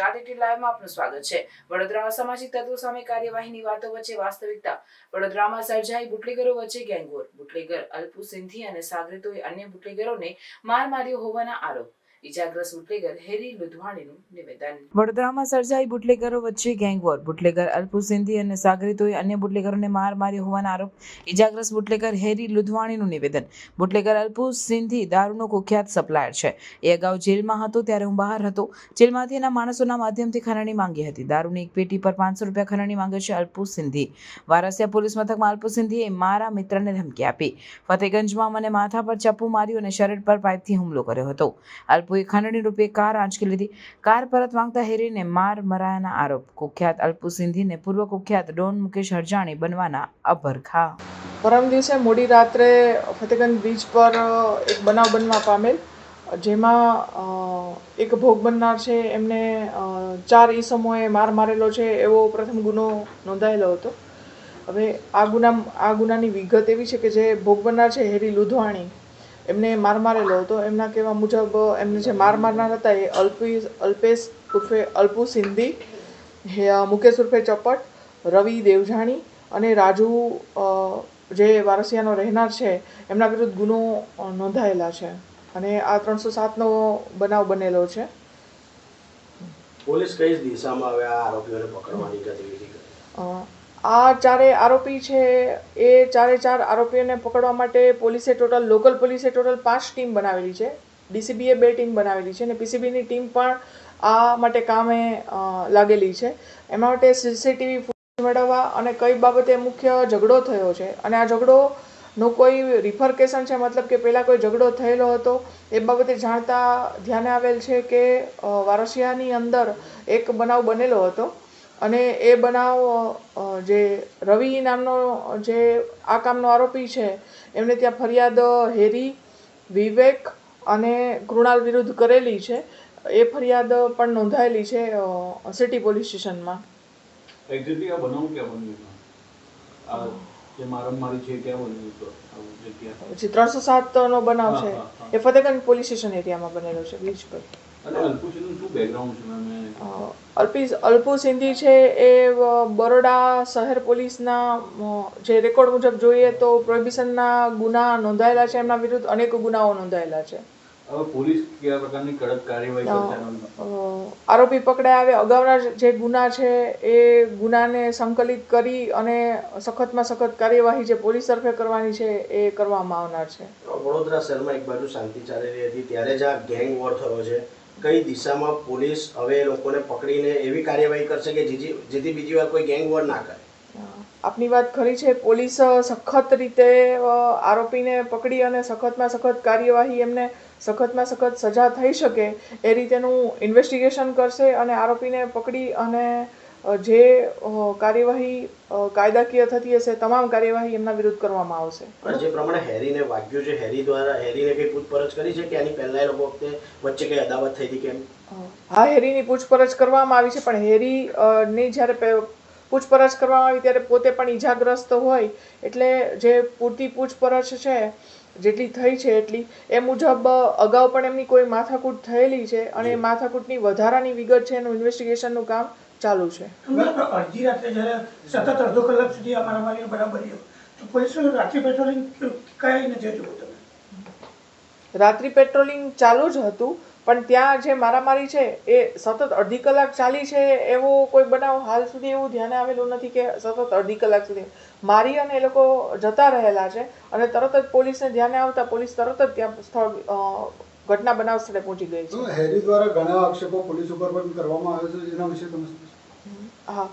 ગુજરાત લાઈવમાં આપનું સ્વાગત છે. વડોદરામાં સામાજિક તત્વો સામે કાર્યવાહીની વાતો વચ્ચે વાસ્તવિકતા. વડોદરામાં સર્જાઈ બુટલેગરો વચ્ચે ગેંગવોર. બુટલેગર અલ્પુ સિંધી અને સાગરીતોએ અન્ય બુટલેગરોને માર માર્યો હોવાના આરોપ. ઇજાગ્રસ્ત બુટલેગર હેરી લુધવાણીનું નિવેદન. વડોદરામાં સર્જાઈ બુટલેગરો વચ્ચે ગેંગવોર. બુટલેગર અલ્પુ અને સાગરીતોએ અન્ય બુટલેગરોને માર માર્યો હોવાના આરોપ. ઇજાગ્રસ્ત બુટલેગર હેરી લુધવાણીનું નિવેદન. બુટલેગર અલ્પુ દારૂનો કુખ્યાત સપ્લાયર છે. એ અગાઉ જેલમાં હતો, ત્યારે હું બહાર હતો. જેલમાંથી એના માણસોના માધ્યમથી ખરણી માંગી હતી. દારૂની એક પેટી પર પાંચસો રૂપિયા ખરણી માંગે છે અલ્પુ સિંધી. વારસિયા પોલીસ મથકમાં અલ્પુ સિંધીએ મારા મિત્રને ધમકી આપી. ફતેગંજમાં મને માથા પર ચપ્પુ માર્યું અને શરીર પર પાઇપથી હુમલો કર્યો હતો. અલ્પુએ ખંડણી રૂપે કાર આંચકી લીધી. કાર પરત માંગતા હેરીને માર મરાયાના આરોપ. કુખ્યાત અલ્પુ સિંધીને પૂર્વ કુખ્યાત ડોન મુકેશ હરજાણી બનવાના અભરખા. પરમ દિવસે મોડી રાત્રે ફતેગંજ બીચ પર એક બનાવ બનવા પામેલ, જેમાં એક ભોગ બનનાર છે, એમને ચાર ઈસમોએ માર મારેલો છે, એવો પ્રથમ ગુનો નોંધાયેલો હતો. હવે આ ગુના આ ગુનાની વિગત એવી છે કે જે ભોગ બનનાર છે હેરી લુધવાણી. એમને માર મારેલો હતો. એમના કહેવા મુજબ એમને જે માર મારનાર હતા એ અલ્પી અલ્પેશ ઉર્ફે અલ્પુ સિંધી હે- મુકેશ ઉર્ફે ચપટ રવિ દેવજાણી અને રાજુ જે વારસિયાનો રહેનાર છે એમના વિરુદ્ધ ગુનો નોંધાયેલા છે. અને આ ત્રણસો સાતનો બનાવ બનેલો છે. પોલીસ કઈ દિશામાં હવે આ આરોપીઓને પકડવાની ગતિવિધિ કરી? આ ચારે આરોપી છે, એ ચારે ચાર આરોપીઓને પકડવા માટે પોલીસે ટોટલ, લોકલ પોલીસે ટોટલ પાંચ ટીમ બનાવેલી છે. ડીસીબીએ બે ટીમ બનાવેલી છે અને પીસીબીની ટીમ પણ આ માટે કામે લાગેલી છે. એના માટે સીસીટીવી ફૂટેજ મેળવવા અને કઈ બાબતે મુખ્ય ઝઘડો થયો છે. અને આ ઝઘડો નો કોઈ રિફર્કેશન છે, મતલબ કે પહેલાં કોઈ ઝઘડો થયેલો હતો, એ બાબતે જાણતા ધ્યાને આવેલ છે કે વારસિયાની અંદર એક બનાવ બનેલો હતો. અને એ બનાવ જે રવિ નામનો જે આ કામનો આરોપી છે એમને ત્યાં ફરિયાદ હેરી વિવેક અને કૃણાલ વિરુદ્ધ કરેલી છે. એ ફરિયાદ પણ નોંધાયેલી છે સિટી પોલીસ સ્ટેશનમાં. એક્ઝેક્ટલી આ બનાવ ક્યાં બન્યું જે મારમારી છે ક્યાં બન્યું પછી ત્રણસો સાતનો બનાવ છે. એ ફતેગંજ પોલીસ સ્ટેશન એરિયામાં બનેલો છે બીચ પર. અને અલ્પુચીનું શું બેકગ્રાઉન્ડ છે? મેં અ, અલ્પી સિંધી છે એ બરોડા શહેર પોલીસના જે રેકોર્ડ મુજબ જોઈએ તો પ્રોહિબિશનના ગુના નોંધાયેલા છે એમના વિરુદ્ધ અનેક ગુનાઓ નોંધાયેલા છે. પોલીસ કયા પ્રકારની કડક કાર્યવાહી કરશે આના અ, આરોપી પકડાયા આવે અગાઉના જે ગુના છે એ ગુનાને સંકલિત કરી અને સખતમાં સખત કાર્યવાહી જે પોલીસ તરફે કરવાની છે એ કરવામાં આવનાર છે. વડોદરા શહેરમાં એક બાજુ શાંતિ ચાલી રહી હતી ત્યારે જ આ ગેંગ વોર થયો છે. કઈ દિશામાં પોલીસ હવે લોકોને પકડીને એવી કાર્યવાહી કરશે કે જેથી બીજી વાર કોઈ ગેંગ વોર ના કરે? આપની વાત ખરી છે. પોલીસ સખત રીતે આરોપીને પકડી અને સખતમાં સખત કાર્યવાહી એમને સખતમાં સખત સજા થઈ શકે એ રીતેનું ઇન્વેસ્ટિગેશન કરશે અને આરોપીને પકડી અને જે કાર્યવાહી કાયદાકીય થતી હશે તમામ કાર્યવાહી એમના વિરુદ્ધ કરવામાં આવશે. પણ જે પ્રમાણે હેરીને વાગ્યું છે હેરી દ્વારા હેરીને કઈ પૂછપરછ કરી છે કે આની પહેલા એ લોકો વખતે વચ્ચે કઈ અદાવત થઈ હતી કેમ હા હેરીની પૂછપરછ કરવામાં આવી છે પણ હેરી ની જ્યારે પૂછપરછ કરવામાં આવી ત્યારે પોતે પણ ઈજાગ્રસ્ત હોય એટલે જે પૂરતી પૂછપરછ છે જેટલી થઈ છે એટલી. એ મુજબ અગાઉ પણ એમની કોઈ માથાકૂટ થયેલી છે અને એ માથાકૂટની વધારાની વિગત છે એનું ઇન્વેસ્ટિગેશનનું કામ ચાલુ છે. અડધી રાત્રે જ્યારે સતત અડધો કલાક સુધી આ મારામારીનો બનાવ તો પોલીસ રાત્રિ પેટ્રોલિંગ કઈ નથી જોયું રાત્રિ પેટ્રોલિંગ ચાલુ જ હતું પણ ત્યાં જે મારામારી છે એ સતત અડધી કલાક ચાલી છે એવો કોઈ બનાવ હાલ સુધી એવું ધ્યાને આવેલું નથી કે સતત અડધી કલાક સુધી. મારી અને એ લોકો જતા રહેલા છે અને તરત જ પોલીસને ધ્યાને આવતા પોલીસ તરત જ ત્યાં સ્થળ ઘટના બનાવ સ્થળે પહોંચી ગઈ છે. હેરી દ્વારા ઘણા આક્ષેપો પોલીસ ઉપર પણ કરવામાં આવે છે જેના વિશે તમે હા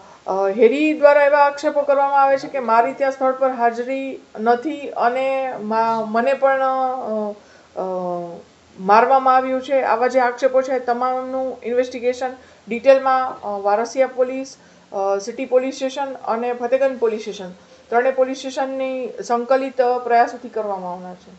હેરી દ્વારા એવા આક્ષેપો કરવામાં આવે છે કે મારી ત્યાં સ્થળ પર હાજરી નથી અને મને પણ મારવામાં આવ્યું છે. આવા જે આક્ષેપો છે, તમામનું ઇન્વેસ્ટિગેશન ડિટેલમાં Varasiya police city police station અને ફતેગંજ પોલીસ સ્ટેશન ત્રણેય પોલીસ સ્ટેશનની સંકલિત પ્રયાસોથી કરવામાં આવનાર છે.